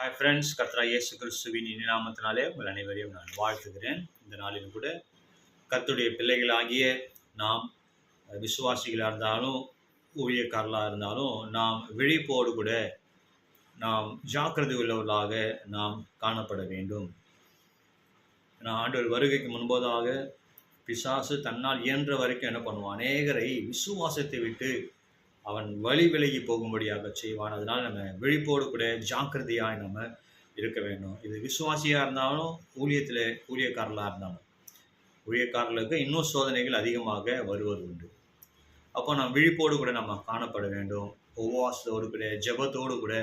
Hi friends கத்ரா இயேசு கிறிஸ்துவின் இனி நாமத்தினாலே உங்கள் அனைவரையும் நான் வாழ்த்துகிறேன். இந்த நாளில் கூட கத்துடைய பிள்ளைகளாகிய நாம் விசுவாசிகளாக இருந்தாலும் ஊழியக்காரர்களாக இருந்தாலும் நாம் விழிப்போடு கூட நாம் ஜாக்கிரதை உள்ளவர்களாக நாம் காணப்பட வேண்டும். நான் ஆண்டவர் வருகைக்கு முன்பதாக பிசாசு தன்னால் இயன்ற வரைக்கும் என்ன பண்ணுவோம் அநேகரை விசுவாசத்தை விட்டு அவன் வழி விலகி போகும்படியாக செய்வான் அதனால் நம்ம விழிப்போடு கூட ஜாக்கிரதையாக நம்ம இருக்க வேண்டும். இது விசுவாசியாக இருந்தாலும் ஊழியத்தில் ஊழியக்காரர்களாக இருந்தாலும். ஊழியக்காரர்களுக்கு இன்னும் சோதனைகள் அதிகமாக வருவது உண்டு. அப்போ நம்ம விழிப்போடு கூட நம்ம காணப்பட வேண்டும். உபவாசத்தோடு கூட ஜெபத்தோடு கூட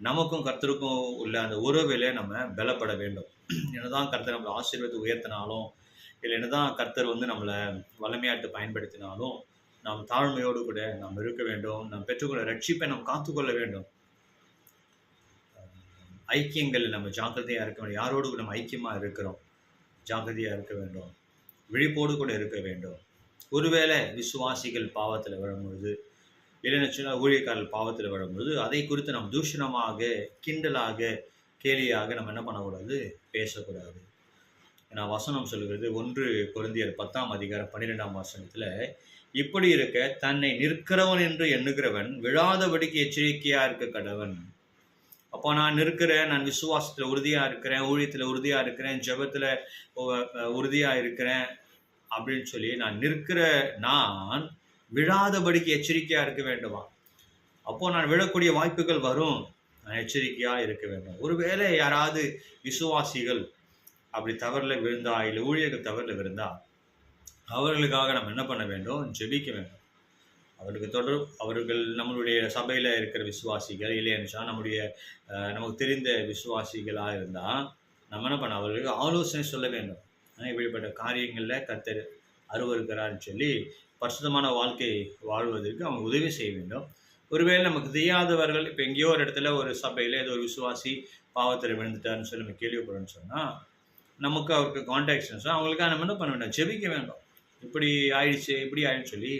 நமக்கும் கர்த்தருக்கும் உள்ள அந்த உறவில் நம்ம பலப்பட வேண்டும். என்னதான் கர்த்தர் நம்மளை ஆசீர்வாதத்தை உயர்த்தினாலும் இல்லை என்னதான் கர்த்தர் வந்து நம்மளை வளமையாட்டு பயன்படுத்தினாலும் நாம் தாழ்மையோடு கூட நாம் இருக்க வேண்டும். நாம் பெற்றுக்கொள்ள ரட்சிப்பை நாம் காத்துக்கொள்ள வேண்டும். ஐக்கியங்கள் நம்ம ஜாக்கிரதையாக இருக்க வேண்டும். யாரோடு கூட நம்ம ஐக்கியமாக இருக்கிறோம்? ஜாக்கிரதையாக இருக்க வேண்டும். விழிப்போடு கூட இருக்க வேண்டும். ஒருவேளை விசுவாசிகள் பாவத்தில் வரும்பொழுது இல்லைன்னு சொன்னால் ஊழியக்காரர்கள் பாவத்தில் வரும்பொழுது அதை குறித்து நாம் தூஷணமாக கிண்டலாக கேலியாக நம்ம என்ன பண்ணக்கூடாது? பேசக்கூடாது. ஏன்னா வசனம் சொல்கிறது ஒன்று பொருந்தியர் பத்தாம் அதிகாரம் பன்னிரெண்டாம் வசனத்தில் இப்படி இருக்க தன்னை நிற்கிறவன் என்று எண்ணுகிறவன் விழாதபடிக்கு எச்சரிக்கையாக இருக்க கடவன். அப்போ நான் நிற்கிறேன் நான் விசுவாசத்தில் உறுதியாக இருக்கிறேன் ஊழியத்தில் உறுதியாக இருக்கிறேன் ஜெபத்தில் உறுதியாக இருக்கிறேன் அப்படின்னு சொல்லி நான் நிற்கிற நான் விழாதபடிக்கு எச்சரிக்கையாக இருக்க வேண்டுமா? அப்போ நான் விழக்கூடிய வாய்ப்புகள் வரும். நான் எச்சரிக்கையாக இருக்க வேண்டும். ஒருவேளை யாராவது விசுவாசிகள் அப்படி தவறில் விழுந்தா இல்லை ஊழியர்கள் தவறில் விழுந்தா அவர்களுக்காக நம்ம என்ன பண்ண வேண்டும்? ஜெபிக்க வேண்டும். அவருக்கு தொடர் அவர்கள் நம்மளுடைய சபையில் இருக்கிற விசுவாசிகள் இல்லைன்னு நம்முடைய நமக்கு தெரிந்த விசுவாசிகளாக இருந்தால் நம்ம என்ன பண்ண அவர்களுக்கு ஆலோசனை சொல்ல வேண்டும். ஆனால் இப்படிப்பட்ட காரியங்களில் கத்தர் அருவருக்கிறான்னு சொல்லி பரிசுத்தமான வாழ்க்கை வாழ்வதற்கு அவங்க உதவி செய்ய வேண்டும். ஒருவேளை நமக்கு தெரியாதவர்கள் இப்போ எங்கேயோ ஒரு இடத்துல ஒரு சபையில் ஏதோ ஒரு விசுவாசி பாவத்தில் விழுந்துட்டாருன்னு சொல்லி நம்ம கேள்விப்படுறோம்னு சொன்னால் நமக்கு அவருக்கு கான்டாக்ட்ஸ் அவங்களுக்காக நம்ம என்ன பண்ண வேண்டாம்? ஜெபிக்க வேண்டும். இப்படி ஆயிடுச்சு இப்படி ஆயிடுச்சு சொல்லி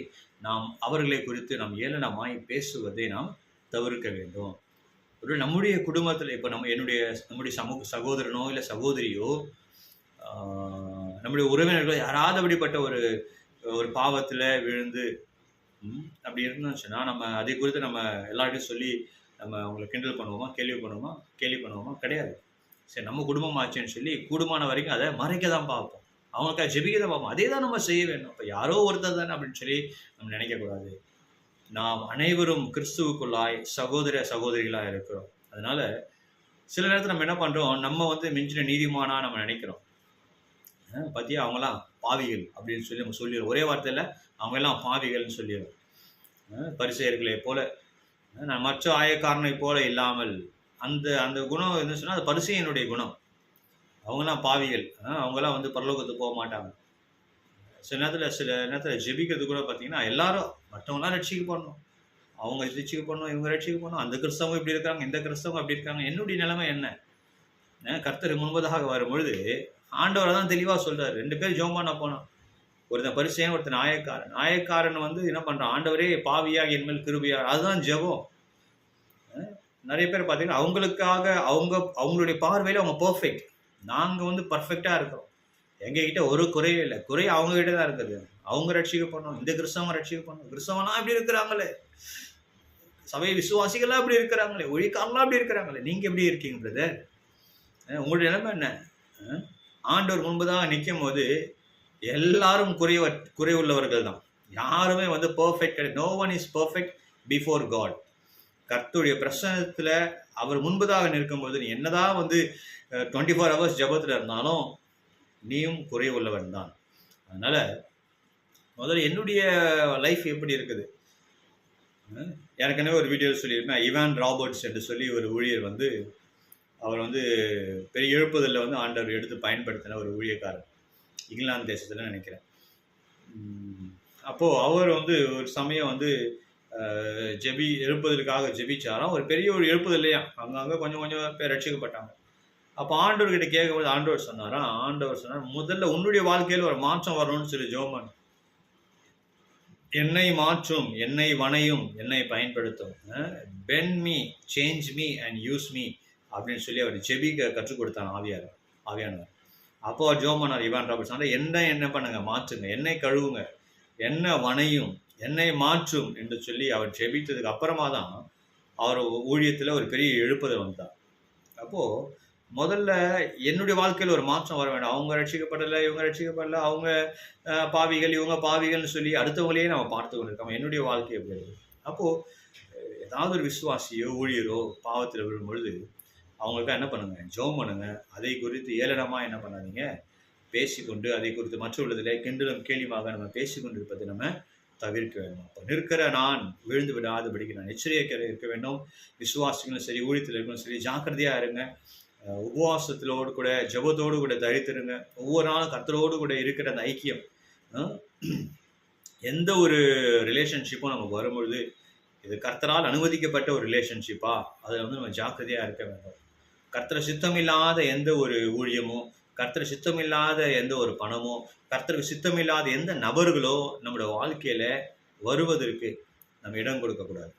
நாம் அவர்களை குறித்து நாம் ஏளனமாய் பேசுவதை நாம் தவிர்க்க வேண்டும். ஒரு நம்முடைய குடும்பத்தில் இப்போ நம்ம என்னுடைய நம்முடைய சமூக சகோதரனோ இல்லை சகோதரியோ நம்முடைய உறவினர்களோ யாராவது அப்படிப்பட்ட ஒரு ஒரு பாவத்தில் விழுந்து அப்படி இருந்தோம்னு சொன்னால் நம்ம அதை குறித்து நம்ம எல்லார்ட்டையும் சொல்லி நம்ம அவங்களை கிண்டல் பண்ணுவோமா கேள்வி பண்ணுவோமா கேள்வி பண்ணுவோமா கிடையாது. சரி நம்ம குடும்பம் ஆச்சுன்னு சொல்லி கூடுமான வரைக்கும் அதை மறைக்க தான் பார்ப்போம். அவங்களுக்காக ஜெபிக்கிறத பார்ப்போம். அதே தான் நம்ம செய்ய வேண்டும். அப்போ யாரோ ஒருத்தர் தானே அப்படின்னு சொல்லி நம்ம நினைக்கக்கூடாது. நாம் அனைவரும் கிறிஸ்துவுக்குள்ளாய் சகோதர சகோதரிகளாக இருக்கிறோம். அதனால சில நேரத்தில் நம்ம என்ன பண்ணுறோம் நம்ம வந்து மிஞ்சின நீதிமானா நம்ம நினைக்கிறோம். பார்த்தியா அவங்களாம் பாவிகள் அப்படின்னு சொல்லி நம்ம சொல்லிடுறோம். ஒரே வார்த்தையில் அவங்க எல்லாம் பாவிகள்னு சொல்லிடுறோம். அஹ் பரிசெயர்களை போல நான் மற்ற ஆயக்காரனை போல இல்லாமல் அந்த அந்த குணம் என்ன சொன்னால் அது பரிசெயனுடைய குணம். அவங்கெல்லாம் பாவிகள். அஹ் அவங்கெல்லாம் வந்து பரலோகத்துக்கு போக மாட்டாங்க. சில நேரத்தில் சில நேரத்தில் ஜெபிக்கிறது கூட பார்த்தீங்கன்னா எல்லாரும் மற்றவங்களாம் ரட்சிக்கு பண்ணணும் அவங்க ரட்சிக்கப்படணும் இவங்க ரட்சிக்கப்படணும் அந்த கிறிஸ்தவங்க இப்படி இருக்காங்க இந்த கிறிஸ்தவங்க அப்படி இருக்காங்க. என்னுடைய நிலைமை என்ன? கர்த்தர் முன்பதாக வரும்பொழுது ஆண்டவரை தான் தெளிவாக சொல்கிறார் ரெண்டு பேர் ஜோம் பண்ண போனோம். ஒருத்தன் பரிசையன் ஒருத்தன் நாயக்காரன் நாயக்காரன் வந்து என்ன பண்ணுறான் ஆண்டவரே பாவியாக என்மேல் கிருபியாக அதுதான் ஜெபம். நிறைய பேர் பார்த்தீங்கன்னா அவங்களுக்காக அவங்க அவங்களுடைய பார்வையில் அவங்க பர்ஃபெக்ட் நாங்கள் வந்து பர்ஃபெக்டாக இருக்கிறோம். எங்ககிட்ட ஒரு குறையே இல்லை. குறை அவங்ககிட்ட தான் இருக்குது. அவங்க ரட்சிக்க பண்ணணும் இந்த கிறிஸ்தவங்க ரட்சிக்க பண்ணணும் கிறிஸ்தவனா அப்படி இருக்கிறாங்களே. சபை விசுவாசிகள்லாம் அப்படி இருக்கிறாங்களே. ஒழிக்காரலாம் அப்படி இருக்கிறாங்களே. நீங்கள் எப்படி இருக்கீங்க பிரதர் உங்களுடைய நிலைமை என்ன? ஆண்டவர் முன்பதாக நிற்கும் போது எல்லாரும் குறைவ குறை உள்ளவர்கள் தான் யாருமே வந்து perfect no one is perfect before God கர்த்துடைய பிரசனத்தில் அவர் முன்பதாக நிற்கும்போது நீ என்னதான் வந்து டுவெண்ட்டி ஃபோர் ஹவர்ஸ் ஜபத்தில் இருந்தாலும் நீயும் குறை உள்ளவன் தான். அதனால் முதல்ல என்னுடைய லைஃப் எப்படி இருக்குது? அஹ் ஏற்கனவே ஒரு வீடியோ சொல்லியிருப்பேன் இவான் ராபர்ட்ஸ் என்று சொல்லி ஒரு ஊழியர் வந்து அவர் வந்து பெரிய எழுப்புதலில் வந்து ஆண்டவர் எடுத்து பயன்படுத்தின ஒரு ஊழியக்காரர். இங்கிலாந்து தேசத்தில் நினைக்கிறேன். அப்போது அவர் வந்து ஒரு சமயம் வந்து ஜெபி எழுப்புதலுக்காக ஜெபிச்சாராம். ஒரு பெரிய ஒரு எழுப்புதல் இல்லையா? அங்கங்கே கொஞ்சம் கொஞ்சம் பேர் ரட்சிக்கப்பட்டாங்க. அப்போ ஆண்டவர்கிட்ட கேட்கும்போது ஆண்டவர் சொன்னாராம் ஆண்டவர் சொன்னார் முதல்ல உன்னுடைய வாழ்க்கையில் ஒரு மாற்றம் வரணும்னு சொல்லி ஜோமன். என்னை மாற்றும் என்னை வனையும் என்னை பயன்படுத்தும். Bend me change me and use me அப்படின்னு சொல்லி அவர் ஜெபிக்க கற்றுக் கொடுத்தார் ஆவியார் ஆவியானவர். அப்போ ஜோமனார் இவான் ராபர்ட் ஆனால் என்ன என்ன பண்ணுங்க? மாற்றுங்க. என்னை கழுவுங்க. என்ன வனையும் என்னை மாற்றும் என்று சொல்லி அவர் ஜெபித்ததுக்கு அப்புறமா தான் அவர் ஊழியத்தில் ஒரு பெரிய எழுப்புதல் வந்தார். அப்போது முதல்ல என்னுடைய வாழ்க்கையில் ஒரு மாற்றம் வர வேண்டாம். அவங்க ரட்சிக்கப்படலை இவங்க ரட்சிக்கப்படல அவங்க பாவிகள் இவங்க பாவிகள்னு சொல்லி அடுத்தவங்களையே நம்ம பார்த்து கொண்டிருக்கோம். என்னுடைய வாழ்க்கை எப்படி அப்போது ஏதாவது ஒரு விசுவாசியோ ஊழியரோ பாவத்தில் விழும் பொழுது அவங்களுக்கு என்ன பண்ணுங்க? ஜோம் பண்ணுங்க. அதை குறித்து ஏளனமாக என்ன பண்ணாதீங்க? பேசிக்கொண்டு அதை குறித்து மற்றவர்களில் கிண்டலும் கேலியுமாக நம்ம பேசிக்கொண்டிருப்பதை நம்ம தவிர்க்க வேண்டும். அப்போ நிற்கிற நான் விழுந்து விடாதபடிக்கு நான் எச்சரிக்கை இருக்க வேண்டும். விசுவாசிகளும் சரி ஊழியத்தில் இருக்கணும் சரி ஜாக்கிரதையாக இருங்க. உபவாசத்திலோடு கூட ஜெபத்தோடு கூட தரித்திருங்க. ஒவ்வொரு நாளும் கர்த்தரோடு கூட இருக்கிற அந்த ஐக்கியம் எந்த ஒரு ரிலேஷன்ஷிப்பும் நமக்கு வரும்பொழுது இது கர்த்தரால் அனுமதிக்கப்பட்ட ஒரு ரிலேஷன்ஷிப்பா அதில் வந்து நம்ம ஜாக்கிரதையாக இருக்க வேண்டும். கர்த்தர சித்தம் இல்லாத எந்த ஒரு ஊழியமோ கர்த்தர சித்தமில்லாத எந்த ஒரு பணமோ கர்த்தருக்கு சித்தமில்லாத எந்த நபர்களோ நம்மளோட வாழ்க்கையில் வருவதற்கு நம்ம இடம் கொடுக்கக்கூடாது.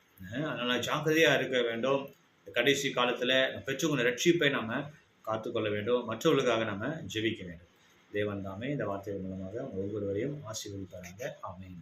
அதனால் ஜாக்கிரதையாக இருக்க வேண்டும். கடைசி காலத்தில் பெற்றவங்க ரட்சிப்பை நம்ம காத்துக்கொள்ள வேண்டும். மற்றவர்களுக்காக நம்ம ஜெபிக்க வேண்டும். தேவன் தாமே இந்த வார்த்தைகள் மூலமாக ஒவ்வொருவரையும் ஆசீர்வதிப்பாங்க ஆமென்.